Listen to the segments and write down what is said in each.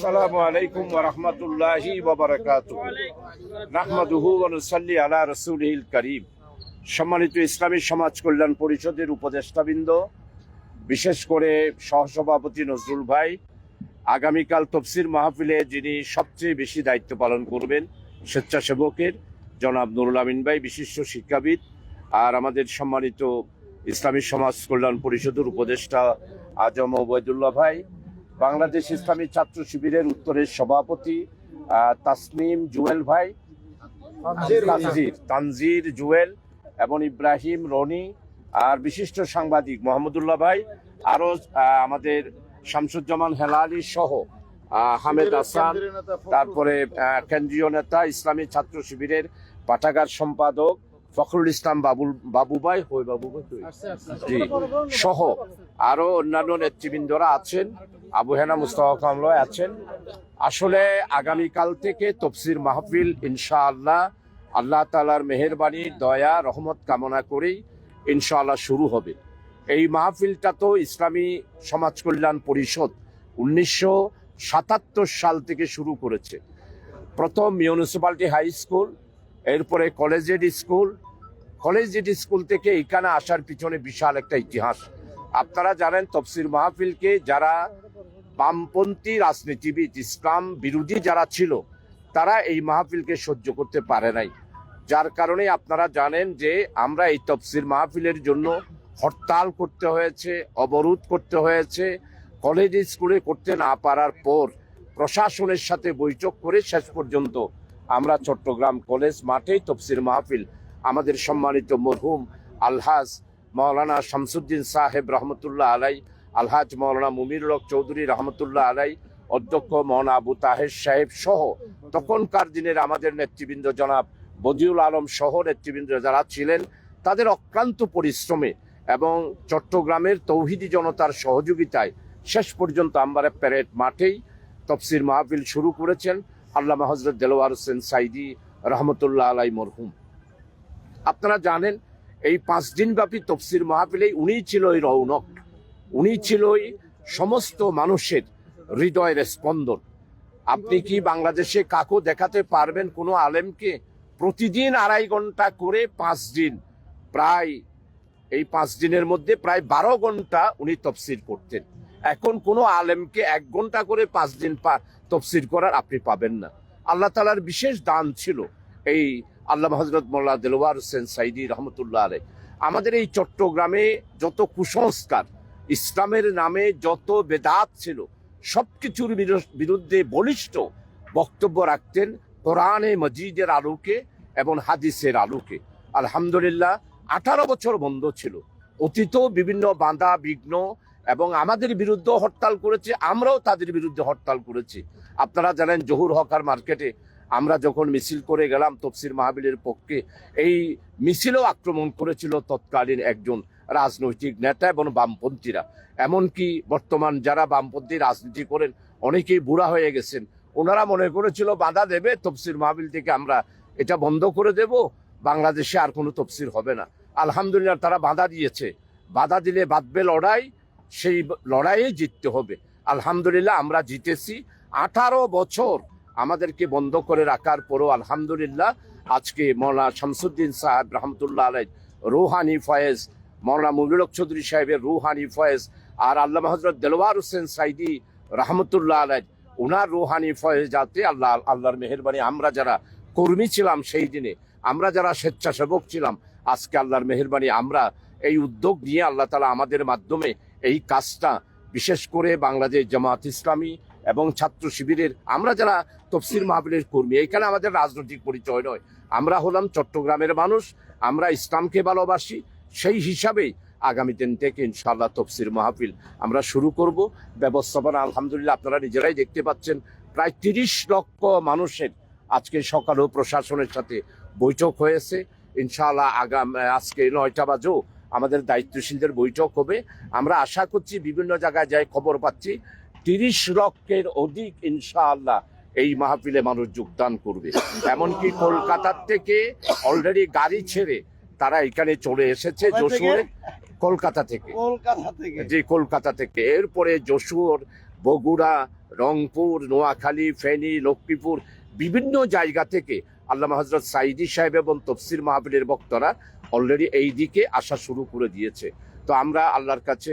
ওয়া রাহমাতুল্লাহি ওয়া বারাকাতুহু। নাহমাদুহু ওয়া নুসাল্লি আলা রাসূলিল কারীম। সম্মানিত ইসলামী সমাজ কল্যাণ পরিষদের উপদেষ্টাবৃন্দ, বিশেষ করে সহসভাপতি নজরুল ভাই, আগামীকাল তফসির মাহফিলে যিনি সবচেয়ে বেশি দায়িত্ব পালন করবেন স্বেচ্ছাসেবকের, জনাব নুরুল আমিন ভাই, বিশিষ্ট শিক্ষাবিদ, আর আমাদের সম্মানিত ইসলামী সমাজ কল্যাণ পরিষদের উপদেষ্টা আজম ওবায়দুল্লাহ ভাই বাংলাদেশ ইসলামী ছাত্র শিবিরের উত্তরের সভাপতি তাসনিম জুয়েল ভাই তানজির। তানজির জুয়েল এবং ইব্রাহিম রনি আর বিশিষ্ট সাংবাদিক মোহাম্মদুল্লাহ ভাই আরও আমাদের শামসুজ্জামান হেলালি সহ হামেদ হাসান তারপরে কেন্দ্রীয় নেতা ইসলামী ছাত্র শিবিরের পাঠাগার সম্পাদক ফখরুল ইসলাম বাবুল বাবু ভাই হই বাবু ভাই জি। সহ আরও অন্যান্য নেতৃবৃন্দরা আছেন আবু হেনা মুস্তফা কামলয় আছেন। আসলে আগামীকাল থেকে তফসির মাহফিল ইনশাআল্লাহ আল্লাহ তালার মেহেরবানি দয়া রহমত কামনা করেই ইনশাআল্লাহ শুরু হবে। এই মাহফিলটা তো ইসলামী সমাজ কল্যাণ পরিষদ উনিশশো সাতাত্তর সাল থেকে শুরু করেছে। প্রথম মিউনিসিপ্যালিটি হাই স্কুল এরপরে কলেজেড স্কুল। কলেজেড স্কুল থেকে এখানে আসার পিছনে বিশাল একটা ইতিহাস। আপনারা জানেন তফসির মাহফিলকে যারা বামপন্থী রাজনীতিবিদ, ইসলাম বিরোধী যারা ছিল, তারা এই মাহফিলকে সহ্য করতে পারে নাই। যার কারণে আপনারা জানেন যে আমরা এই তফসির মাহফিলের জন্য হরতাল করতে হয়েছে, অবরোধ করতে হয়েছে। কলেজ স্কুলে করতে না পারার পর প্রশাসনের সাথে বৈঠক করে শেষ পর্যন্ত আমরা চট্টগ্রাম কলেজ মাঠেই তফসির মাহফিল। আমাদের সম্মানিত মরহুম আলহাজ মাওলানা শামসুদ্দিন সাহেব রহমতুল্লাহ আলাই, আলহাজ মাওলানা মুমির হক চৌধুরী রহমতুল্লাহ আলাই, অধ্যক্ষ মৌলানা আবু তাহের সাহেব সহ তখনকার দিনের আমাদের নেতৃবৃন্দ জনাব বদিউল আলম সহ নেতৃবৃন্দ যারা ছিলেন, তাদের অক্লান্ত পরিশ্রমে এবং চট্টগ্রামের তৌহিদি জনতার সহযোগিতায় শেষ পর্যন্ত আমরা প্যারেড মাঠেই তফসির মাহফিল শুরু করেছেন। আল্লামা হজরত দেলোয়ার হোসেন সাইদি রহমতুল্লাহ আলাই মরহুম। আপনারা জানেন, এই পাঁচ দিন ব্যাপী তফসির মাহফিলে উনিই ছিল ওই রৌনক। উনি ছিল এই সমস্ত মানুষের হৃদয়ের স্পন্দন। আপনি কি বাংলাদেশে কাকু দেখাতে পারবেন কোনো আলেমকে প্রতিদিন আড়াই ঘণ্টা করে পাঁচ দিন? প্রায় এই পাঁচ দিনের মধ্যে প্রায় বারো ঘণ্টা উনি তফসির করতেন। এখন কোনো আলেমকে এক ঘণ্টা করে পাঁচ দিন তফসির করার আপনি পাবেন না। আল্লাহ তালার বিশেষ দান ছিল এই আল্লাহ হজরত মোল্লা দেলোয়ার হোসেন সাইদি রহমতুল্লাহ আলাই আমাদের এই চট্টগ্রামে যত কুসংস্কার, ইসলামের নামে যত বেদাত ছিল, সবকিছুর বিরু- বিরুদ্ধে বলিষ্ঠ বক্তব্য রাখতেন কোরআনে মজিদের আলোকে এবং হাদিসের আলোকে। আলহামদুলিল্লাহ, আঠারো বছর বন্ধ ছিল। অতীত বিভিন্ন বাঁধা, বিঘ্ন এবং আমাদের বিরুদ্ধে হরতাল করেছে, আমরাও তাদের বিরুদ্ধে হরতাল করেছি। আপনারা জানেন, জহুর হকার মার্কেটে আমরা যখন মিছিল করে গেলাম, তফসির মাহাবিলের পক্ষে, এই মিছিলও আক্রমণ করেছিল তৎকালীন একজন রাজনৈতিক নেতা এবং বামপন্থীরা। এমনকি বর্তমান যারা বামপন্থী রাজনীতি করেন, অনেকেই বুড়া হয়ে গেছেন। ওনারা মনে করেছিল, বাধা দেবে, তফসির মাহবিল থেকে আমরা এটা বন্ধ করে দেব, বাংলাদেশে আর কোনো তফসির হবে না। আলহামদুলিল্লাহ, তারা বাধা দিয়েছে। বাধা দিলে বাঁধবে লড়াই সেই লড়াইয়ে জিততে হবে। আলহামদুলিল্লাহ আমরা জিতেছি। আঠারো বছর আমাদেরকে বন্ধ করে রাখার পরও আলহামদুলিল্লাহ আজকে মৌলানা শামসুদ্দিন সাহেব রহমতুল্লাহ আলাই রুহানি ফয়েজ, মৌলানা মুবিলক চৌধুরী সাহেবের রুহানি ফয়েজ আর আল্লাহ হজরত দেলোয়ার হোসেন সাইদি রহমতুল্লাহ আলাই উনার রুহানি ফয়েজ যাতে আল্লাহ, আল্লাহর মেহরবানি, আমরা যারা কর্মী ছিলাম সেই দিনে, আমরা যারা স্বেচ্ছাসেবক ছিলাম, আজকে আল্লাহর মেহরবানি, আমরা এই উদ্যোগ নিয়ে আল্লাহ তালা আমাদের মাধ্যমে এই কাজটা, বিশেষ করে বাংলাদেশ জামাত ইসলামী এবং ছাত্র শিবিরের, আমরা যারা তফসির মাহবিলের কর্মী এখানে আমাদের রাজনৈতিক পরিচয় নয়। আমরা হলাম চট্টগ্রামের মানুষ, আমরা ইসলামকে ভালোবাসি, সেই হিসাবেই আগামী দিন থেকে ইনশাআল্লাহ তফসির মাহফিল আমরা শুরু করব। ব্যবস্থাপনা, আলহামদুলিল্লাহ, আপনারা নিজেরাই দেখতে পাচ্ছেন, প্রায় তিরিশ লক্ষ মানুষের আজকে সকালেও প্রশাসনের সাথে বৈঠক হয়েছে। ইনশাআল্লাহ আগাম, আজকে নয়টা বাজেও আমাদের দায়িত্বশীলদের বৈঠক হবে। আমরা আশা করছি বিভিন্ন জায়গায় যাই খবর পাচ্ছি। তিরিশ লক্ষের অধিক ইনশাআল্লাহ এই মাহফিলে মানুষ যোগদান করবে। এমনকি কলকাতার থেকে অলরেডি গাড়ি ছেড়ে তারা এখানে চলে এসেছে যশোরে। কলকাতা থেকে। কলকাতা থেকে। যে কলকাতা থেকে। এরপরে যশোর বগুড়া রংপুর নোয়াখালী ফেনী লক্ষ্মীপুর বিভিন্ন জায়গা থেকে আল্লামা হজরত সাইদি সাহেব এবং তফসির মাহফিলের বক্তরা অলরেডি এই দিকে আসা শুরু করে দিয়েছে। তো আমরা আল্লাহর কাছে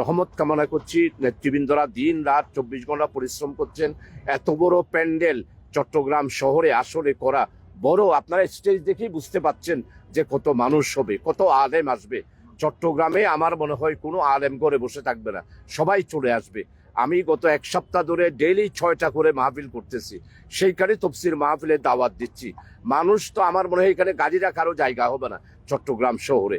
রহমত কামনা করছি, নেতৃবৃন্দরা দিন রাত চব্বিশ ঘণ্টা পরিশ্রম করছেন। এত বড় প্যান্ডেল চট্টগ্রাম শহরে আসলে করা বড়, আপনারা স্টেজ দেখেই বুঝতে পাচ্ছেন যে কত মানুষ হবে, কত আলেম আসবে। চট্টগ্রামে আমার মনে হয় কোনো আলেম করে বসে থাকবে না, সবাই চলে আসবে। আমি গত এক সপ্তাহ ধরে ডেইলি ছয়টা করে মাহফিল করতেছি। সেইখানে তফসির মাহফিলের দাওয়াত দিচ্ছি। মানুষ তো আমার মনে হয় এখানে গাড়ি রাখারও জায়গা হবে না চট্টগ্রাম শহরে।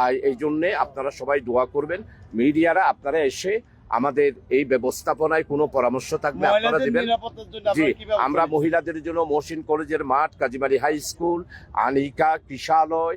আর এই জন্যে আপনারা সবাই দোয়া করবেন মিডিয়ারা আপনারা এসে আমাদের এই ব্যবস্থাপনায় কোনো পরামর্শ থাকবে আপনারা দেবেন। জি আমরা মহিলাদের জন্য মহসিন কলেজের মাঠ কাজীবাড়ি হাই স্কুল আনিকা কৃষালয়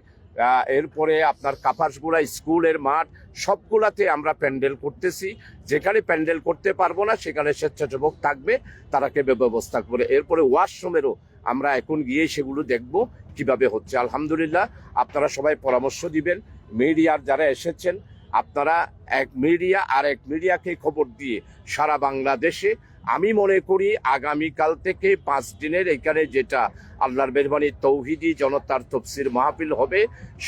এরপরে আপনার কাপাসগুড়া স্কুলের মাঠ, সবগুলাতে আমরা প্যান্ডেল করতেছি। যেখানে প্যান্ডেল করতে পারব না, সেখানে স্বেচ্ছাসেবক থাকবে তারাকে ব্যবস্থা করে। এরপরে ওয়াশরুমেরও আমরা এখন গিয়ে সেগুলো দেখব কীভাবে হচ্ছে। আলহামদুলিল্লাহ, আপনারা সবাই পরামর্শ দিবেন। মিডিয়ার যারা এসেছেন, আপনারা এক মিডিয়া আর এক মিডিয়াকে খবর দিয়ে সারা বাংলাদেশে আমি মনে করি আগামীকাল থেকে পাঁচ দিনের এখানে যেটা আল্লাহর মেহরবানি তৌহিদি জনতার তফসির মাহফিল হবে,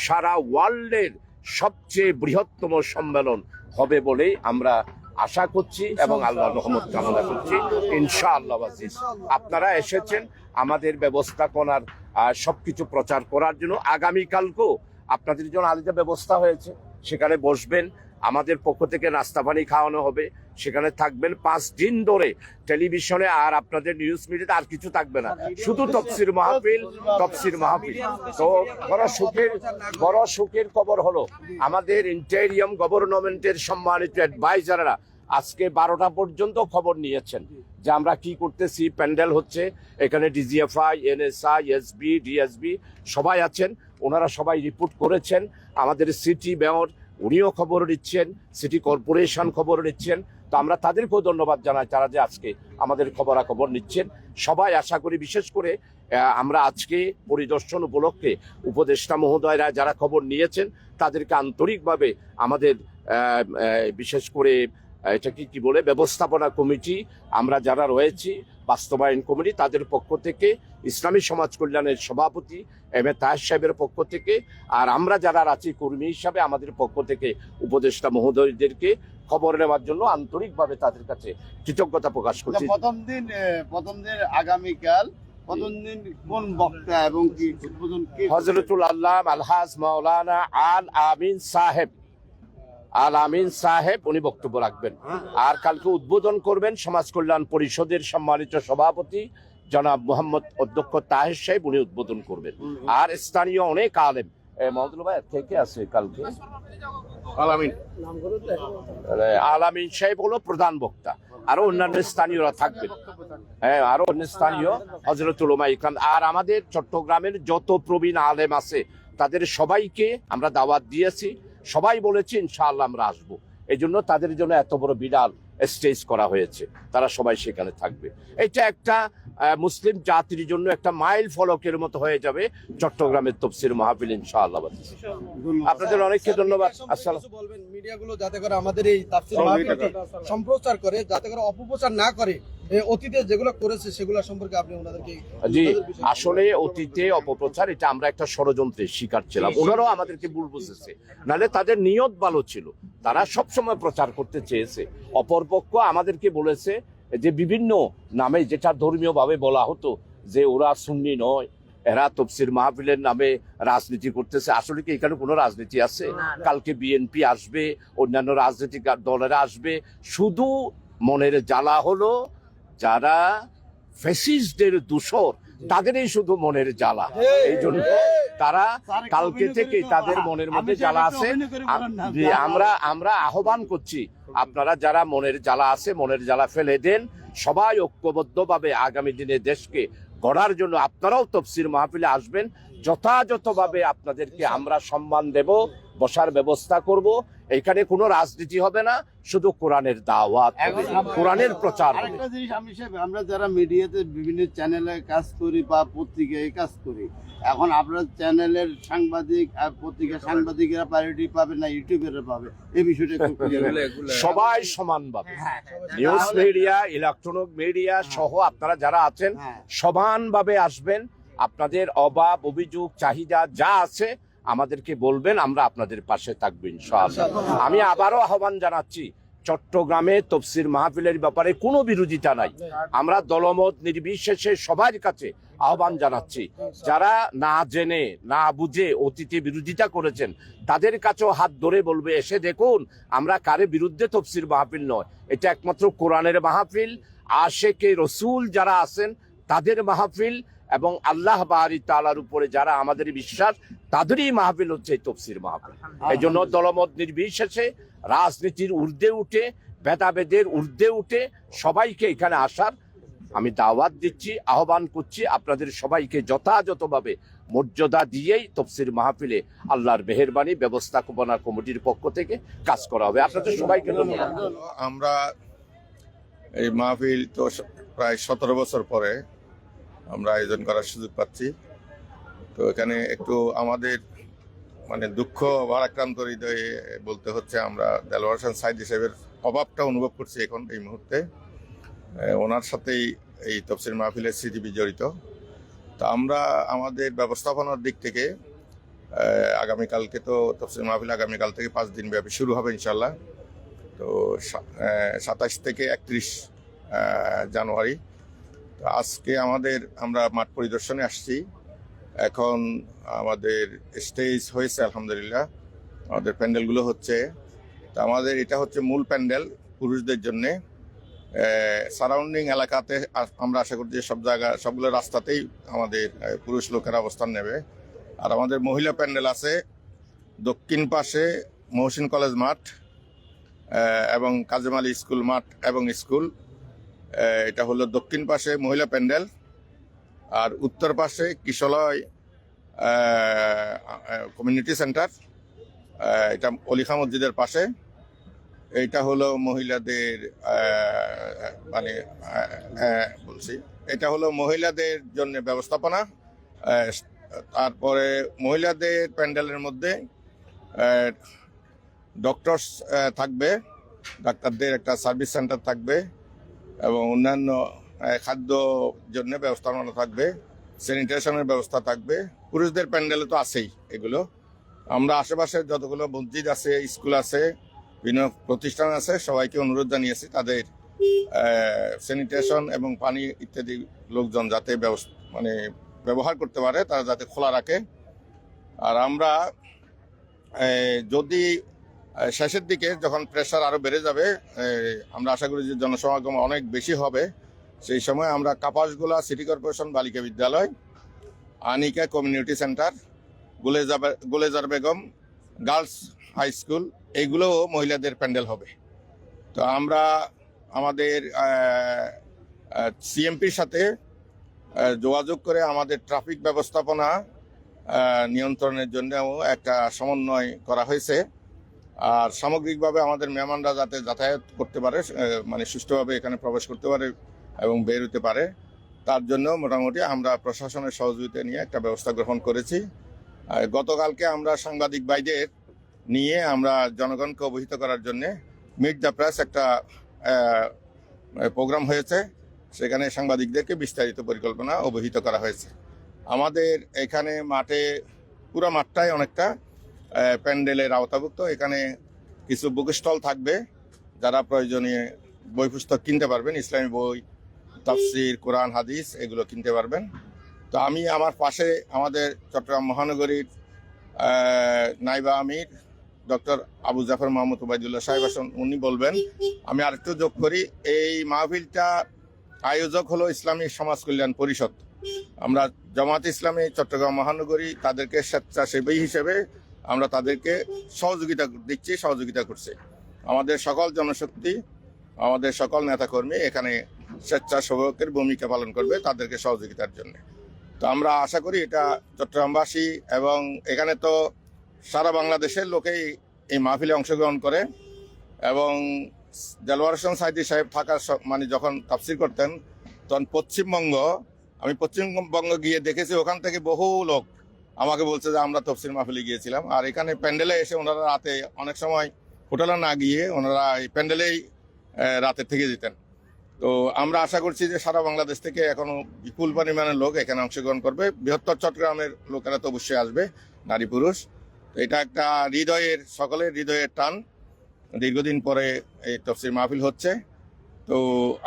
সারা ওয়ার্ল্ডের সবচেয়ে বৃহত্তম সম্মেলন হবে বলেই আমরা আশা করছি এবং আল্লাহর রহমত কামনা করছি। ইনশাআল্লাহ আজিজ, আপনারা এসেছেন, আমাদের ব্যবস্থাপনার সবকিছু প্রচার করার জন্য। আগামীকালকেও আপনাদের জন্য আলাদা ব্যবস্থা হয়েছে, সেখানে বসবেন, আমাদের পক্ষ থেকে নাস্তা পানি খাওয়ানো হবে সেখানে থাকবেন পাঁচ দিন ধরে টেলিভিশনে আর আপনাদের নিউজ মিডিয়াতে আর কিছু থাকবে না। শুধু তফসির মাহফিল তফসির মাহফিল। তো বড় সুখের বড় সুখের খবর হলো, আমাদের ইন্টেরিয়াম গভর্নমেন্টের সম্মানিত অ্যাডভাইজাররা আজকে বারোটা পর্যন্ত খবর নিয়েছেন যে আমরা কি করতেছি, প্যান্ডেল হচ্ছে, এখানে ডিজিএফআই এনএসআই এসবি ডিএসবি সবাই আছেন, ওনারা সবাই রিপোর্ট করেছেন। আমাদের সিটি মেয়র উনিও খবর নিচ্ছেন সিটি কর্পোরেশন খবর নিচ্ছেন। তো আমরা তাদেরকেও ধন্যবাদ জানাই তারা যে আজকে আমাদের খবরাখবর নিচ্ছেন। সবাই আশা করি, বিশেষ করে আমরা আজকে পরিদর্শন উপলক্ষে উপদেষ্টা মহোদয়রা যারা খবর নিয়েছেন, তাদেরকে আন্তরিকভাবে আমাদের বিশেষ করে এটা কি কি বলে, ব্যবস্থাপনা কমিটি, আমরা যারা রয়েছি, বাস্তবায়ন কমিটি, তাদের পক্ষ থেকে, ইসলামী সমাজ কল্যাণের সভাপতি এম এ তাহের সাহেবের পক্ষ থেকে, আর আমরা যারা রাঁচি কর্মী হিসাবে, আমাদের পক্ষ থেকে উপদেষ্টা মহোদয়দেরকে খবর নেওয়ার জন্য আন্তরিকভাবে তাদের কাছে কৃতজ্ঞতা প্রকাশ করছি। প্রথম দিন প্রথম দিন আগামীকাল কোন বক্তা এবং কি হজরতুল আল্লাহ আলহাজ মাওলানা আল আমিন সাহেব। আল আমিন সাহেব উনি বক্তব্য রাখবেন। আর কালকে উদ্বোধন করবেন সমাজ কল্যাণ পরিষদের সম্মানিত সভাপতি জনাব মোহাম্মদ অধ্যক্ষ তাহের সাহেব উনি উদ্বোধন করবেন। আর স্থানীয় অনেক আলেম মহদুল ভাই কে কে আছে কালকে? আলামিন। আল সাহেব হলো প্রধান বক্তা। আরও অন্যান্য স্থানীয়রা থাকবেন। হ্যাঁ আরও অন্য স্থানীয় হজরতুল ইকরাম। আর আমাদের চট্টগ্রামের যত প্রবীণ আলেম আছে, তাদের সবাইকে আমরা দাওয়াত দিয়েছি। সবাই বলেছি, ইনশাআল্লাহ আমরা আসব। এই জন্য তাদের জন্য এত বড় বিড়াল স্টেজ করা হয়েছে। তারা সবাই সেখানে থাকবে। এটা একটা মুসলিম জাতির জন্য একটা মাইল ফলকের মতো হয়ে যাবে চট্টগ্রামের তফসির মাহফিল ইনশাআল্লাহ। আপনাদের অনেককে ধন্যবাদ। আসসালাম। বলবেন মিডিয়াগুলো যাতে করে আমাদের এই তাফসীর মাহফিলটি সম্প্রচার করে যাতে করে অপপ্রচার না করে অতীতে যেগুলো করেছে সেগুলো সম্পর্কে আপনি ওনাদেরকে জি আসলে অতীতে অপপ্রচার এটা আমরা একটা ষড়যন্ত্রের শিকার ছিলাম। ওনারাও আমাদেরকে ভুল বুঝেছে। নাহলে তাদের নিয়ত ভালো ছিল। তারা সবসময় প্রচার করতে চেয়েছে। অপরপক্ষ আমাদেরকে বলেছে যে বিভিন্ন নামে যেটা ধর্মীয়ভাবে বলা হতো যে ওরা সুন্নি নয় এরা তফসির মাহফিলের নামে রাজনীতি করতেছে। আসলে কি এখানে কোনো রাজনীতি আছে? কালকে বিএনপি আসবে অন্যান্য রাজনৈতিক দলেরা আসবে। শুধু মনের জ্বালা হলো যারা ফেসিস্টদের দূষর তাদেরই শুধু মনের জ্বালা। এই জন্য তারা কালকে থেকে তাদের মনের মধ্যে জ্বালা আছে। আমরা আমরা আহ্বান করছি আপনারা যারা মনের জ্বালা আছে মনের জ্বালা ফেলে দেন সবাই ঐক্যবদ্ধভাবে আগামী দিনে দেশকে গড়ার জন্য আপনারাও তফসির মাহফিলে আসবেন। যথাযথভাবে আপনাদেরকে আমরা সম্মান দেব বসার ব্যবস্থা করব। এখানে কোনো রাজনীতি হবে না শুধু কোরআনের দাওয়াত কোরআনের প্রচার হবে। আরেকটা জিনিস আমি আমরা যারা মিডিয়াতে বিভিন্ন চ্যানেলে কাজ করি বা পত্রিকায় কাজ করি এখন আপনার চ্যানেলের সাংবাদিক আর পত্রিকার সাংবাদিকেরা প্রায়োরিটি পাবে না ইউটিউবেরা পাবে? এই বিষয়টা একটু। সবাই সমানভাবে হ্যাঁ, নিউজ মিডিয়া ইলেকট্রনিক মিডিয়া সহ আপনারা যারা আছেন হ্যাঁ। সমানভাবে আসবেন। আপনাদের অভাব অভিযোগ চাহিদা যা আছে আমাদেরকে বলবেন আমরা আপনাদের পাশে থাকব ইনশাআল্লাহ। আমি আবারও আহ্বান জানাচ্ছি চট্টগ্রামে তফসির মাহফিলের ব্যাপারে কোনো বিরোধিতা নাই। আমরা দলমত নির্বিশেষে সবার কাছে আহ্বান জানাচ্ছি যারা না জেনে না বুঝে অতীতে বিরোধিতা করেছেন তাদের কাছেও হাত ধরে বলবে এসে দেখুন আমরা কারে বিরুদ্ধে তফসির মাহফিল নয়। এটা একমাত্র কোরআনের মাহফিল। আশেকে রসুল যারা আছেন তাদের মাহফিল এবং আল্লাহ বাহারি তালার উপরে যারা আমাদের বিশ্বাস তাদেরই মাহফিল হচ্ছে এই তফসির মাহফিল। এই জন্য দলমত নির্বিশেষে রাজনীতির ঊর্ধ্বে উঠে ভেদাভেদের ঊর্ধ্বে উঠে সবাইকে এখানে আসার আমি দাওয়াত দিচ্ছি আহ্বান করছি আপনাদের সবাইকে যথাযথভাবে মর্যাদা দিয়েই তফসির মাহফিলে আল্লাহর মেহরবানি ব্যবস্থাপনা কমিটির পক্ষ থেকে কাজ করা হবে। আপনাদের সবাইকে আমরা এই মাহফিল তো প্রায় সতেরো বছর পরে আমরা আয়োজন করার সুযোগ পাচ্ছি। তো এখানে একটু আমাদের মানে দুঃখ, ভারাক্রান্ত হৃদয়ে বলতে হচ্ছে আমরা দেলোয়ার হোসেন সাইদ হিসেবের অভাবটা অনুভব করছি এখন এই মুহূর্তে। ওনার সাথেই এই তফসিল মাহফিলের স্মৃতি জড়িত। তো আমরা আমাদের ব্যবস্থাপনার দিক থেকে আগামীকালকে তো তফসিল মাহফিল আগামীকাল থেকে পাঁচ দিন ব্যাপী শুরু হবে ইনশাল্লাহ তো সাতাশ থেকে একত্রিশ জানুয়ারি আজকে আমাদের, আমরা মাঠ পরিদর্শনে আসছি। এখন আমাদের স্টেজ হয়েছে, আলহামদুলিল্লাহ। আমাদের প্যান্ডেলগুলো হচ্ছে, তা আমাদের এটা হচ্ছে মূল প্যান্ডেল পুরুষদের জন্যে। সারাউন্ডিং এলাকাতে আমরা আশা করি যে সব জায়গা, সবগুলো রাস্তাতেই আমাদের পুরুষ লোকেরা অবস্থান নেবে। আর আমাদের মহিলা প্যান্ডেল আছে, দক্ষিণ পাশে মহসিন কলেজ মাঠ এবং কাজেম আলী স্কুল মাঠ এবং স্কুল। এটা হলো দক্ষিণ পাশে মহিলা প্যান্ডেল, আর উত্তর পাশে কিশলয় কমিউনিটি সেন্টার এটা অলিখা মসজিদের পাশে। এটা হলো মহিলাদের মানে বলছি, এটা হলো মহিলাদের জন্য ব্যবস্থাপনা তারপরে মহিলাদের প্যান্ডেলের মধ্যে ডক্টরস থাকবে, ডাক্তারদের একটা সার্ভিস সেন্টার থাকবে। এবং অন্যান্য খাদ্য জন্য ব্যবস্থাপনা থাকবে, স্যানিটেশনের ব্যবস্থা থাকবে। পুরুষদের প্যান্ডেলে তো আছেই এগুলো। আমরা আশেপাশে যতগুলো মসজিদ আছে, স্কুল আছে, বিভিন্ন প্রতিষ্ঠান আছে, সবাইকে অনুরোধ জানিয়েছি তাদের স্যানিটেশন এবং পানি ইত্যাদি লোকজন যাতে মানে ব্যবহার করতে পারে, তারা যাতে খোলা রাখে। আর আমরা যদি শেষের দিকে যখন প্রেশার আরও বেড়ে যাবে আমরা আশা করি যে জনসমাগম অনেক বেশি হবে। সেই সময় আমরা কাপাসগোলা সিটি কর্পোরেশন বালিকা বিদ্যালয়, Anika community centre Guleza Gulezar Begum girls high school এইগুলোও মহিলাদের প্যান্ডেল হবে। তো আমরা আমাদের সিএমপির সাথে যোগাযোগ করে আমাদের ট্রাফিক ব্যবস্থাপনা নিয়ন্ত্রণের জন্যও একটা সমন্বয় করা হয়েছে। আর সামগ্রিকভাবে আমাদের মেহমানরা যাতে যাতায়াত করতে পারে মানে সুষ্ঠুভাবে এখানে প্রবেশ করতে পারে এবং বের হতে পারে, তার জন্য মোটামুটি আমরা প্রশাসনের সহযোগিতা নিয়ে একটা ব্যবস্থা গ্রহণ করেছি। গতকালকে আমরা সাংবাদিক ভাইদের নিয়ে আমরা জনগণকে অবহিত করার জন্য মিট দ্য প্রেস একটা প্রোগ্রাম হয়েছে। সেখানে সাংবাদিকদেরকে বিস্তারিত পরিকল্পনা অবহিত করা হয়েছে। আমাদের এখানে মাঠে, পুরো মাঠটাই অনেকটা প্যান্ডেলের আওতাভুক্ত। এখানে কিছু বুক স্টল থাকবে, যারা প্রয়োজনীয় বই পুস্তক কিনতে পারবেন, ইসলামী বই, তাফসির, কোরআন, হাদিস, এগুলো কিনতে পারবেন। তো আমি আমার পাশে আমাদের চট্টগ্রাম মহানগরীর নাইবা আমির, ডক্টর আবু জাফর মাহমুদ উবাইদুল্লাহ সাহেব আসন, উনি বলবেন, আমি আরেকটু যোগ করি, এই মাহফিলটা আয়োজক হলো ইসলামী সমাজ কল্যাণ পরিষদ। আমরা জামাত ইসলামী, চট্টগ্রাম মহানগরী, তাদেরকে স্বেচ্ছাসেবী হিসেবে আমরা তাদেরকে সহযোগিতা দিচ্ছি, সহযোগিতা করছি। আমাদের সকল জনশক্তি, আমাদের সকল নেতাকর্মী এখানে স্বেচ্ছাসেবকের ভূমিকা পালন করবে তাদেরকে সহযোগিতার জন্য। তো আমরা আশা করি এটা চট্টগ্রামবাসী এবং এখানে তো সারা বাংলাদেশের লোকেই এই মাহফিলে অংশগ্রহণ করে এবং দেলোয়ার হোসেন সাইদি সাহেব থাকার মানে যখন তাফসির করতেন, তখন পশ্চিমবঙ্গ, আমি পশ্চিমবঙ্গ গিয়ে দেখেছি, ওখান থেকে বহু লোক আমাকে বলছে যে আমরা তফসির মাহফিলে গিয়েছিলাম। আর এখানে প্যান্ডেলে এসে ওনারা রাতে অনেক সময় হোটেলে না গিয়ে ওনারা এই প্যান্ডেলেই রাতে থেকে যেতেন। তো আমরা আশা করছি যে সারা বাংলাদেশ থেকে এখনও বিপুল পরিমাণের লোক এখানে অংশগ্রহণ করবে। বৃহত্তর চট্টগ্রামের লোকেরা তো অবশ্যই আসবে, নারী পুরুষ। তো এটা একটা হৃদয়ের, সকলের হৃদয়ের টান। দীর্ঘদিন পরে এই তফসির মাহফিল হচ্ছে। তো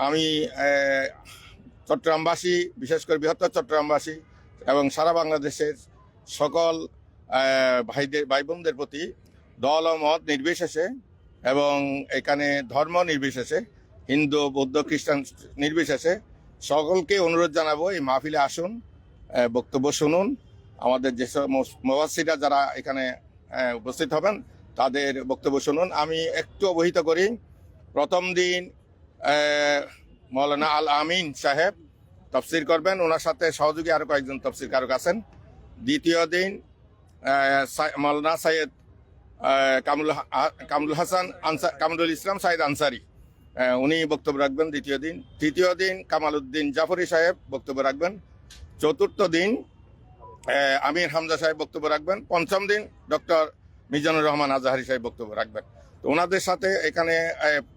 আমি চট্টগ্রামবাসী, বিশেষ করে বৃহত্তর চট্টগ্রামবাসী এবং সারা বাংলাদেশের সকল ভাইদের ভাই বোনদের প্রতি দল ও মত নির্বিশেষে এবং এখানে ধর্ম নির্বিশেষে, হিন্দু, বৌদ্ধ, খ্রিস্টান নির্বিশেষে সকলকে অনুরোধ জানাব, এই মাহফিলে আসুন বক্তব্য শুনুন। আমাদের যেসব মবাসিরা যারা এখানে উপস্থিত হবেন, তাদের বক্তব্য শুনুন। আমি একটু অবহিত করি, প্রথম দিন মৌলানা আল আমিন সাহেব তফসির করবেন। ওনার সাথে সহযোগী আরও কয়েকজন তফসির কারক আছেন। দ্বিতীয় দিন মালনা সাই- মৌলানা সাইয়েদ কামরুল কামরুল হাসান আনসার কামরুল ইসলাম সাইদ আনসারি উনি বক্তব্য রাখবেন দ্বিতীয় দিন। তৃতীয় দিন কামাল উদ্দিন জাফরি সাহেব বক্তব্য রাখবেন। চতুর্থ দিন আমির হামজা সাহেব বক্তব্য রাখবেন। পঞ্চম দিন, ডক্টর মিজানুর রহমান আজাহারি সাহেব বক্তব্য রাখবেন। তো ওনাদের সাথে এখানে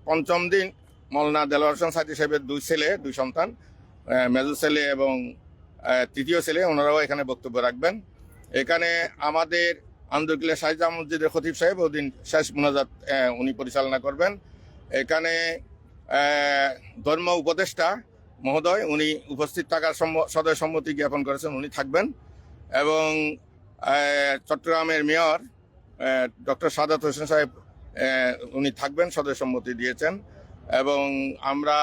পঞ্চম দিন মৌলানা দেলোয়ার হোসেন সাইদি সাহেবের দুই ছেলে, দুই সন্তান মেজো ছেলে এবং তৃতীয় ছেলে, ওনারাও এখানে বক্তব্য রাখবেন। এখানে আমাদের আন্দরকিল্লা শাহিজা মসজিদের খতিব সাহেব, ওদিন শেষ মোনাজাত উনি পরিচালনা করবেন। এখানে ধর্ম উপদেষ্টা মহোদয়, উনি উপস্থিত থাকার সদয় সম্মতি জ্ঞাপন করেছেন, উনি থাকবেন। এবং চট্টগ্রামের মেয়র ডক্টর সাদাত হোসেন সাহেব উনি থাকবেন, সদয় সম্মতি দিয়েছেন। এবং আমরা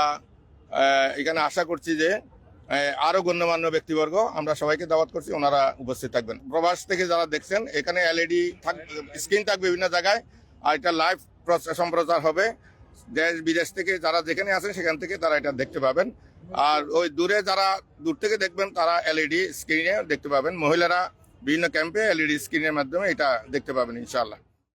এখানে আশা করছি যে আহ, আরও গণ্যমান্য ব্যক্তিবর্গ আমরা সবাইকে দাওয়াত করছি ওনারা উপস্থিত থাকবেন। প্রবাস থেকে যারা দেখছেন এখানে এলইডি স্ক্রিন থাকবে বিভিন্ন জায়গায় আর এটা লাইভ সম্প্রচার হবে। দেশ বিদেশ থেকে যারা যেখানে আছেন সেখান থেকে তারা এটা দেখতে পাবেন। আর ওই দূরে যারা দূর থেকে দেখবেন তারা এলইডি স্ক্রিনে দেখতে পাবেন। মহিলারা বিভিন্ন ক্যাম্পে এলইডি স্ক্রিনের মাধ্যমে এটা দেখতে পাবেন ইনশাআল্লাহ।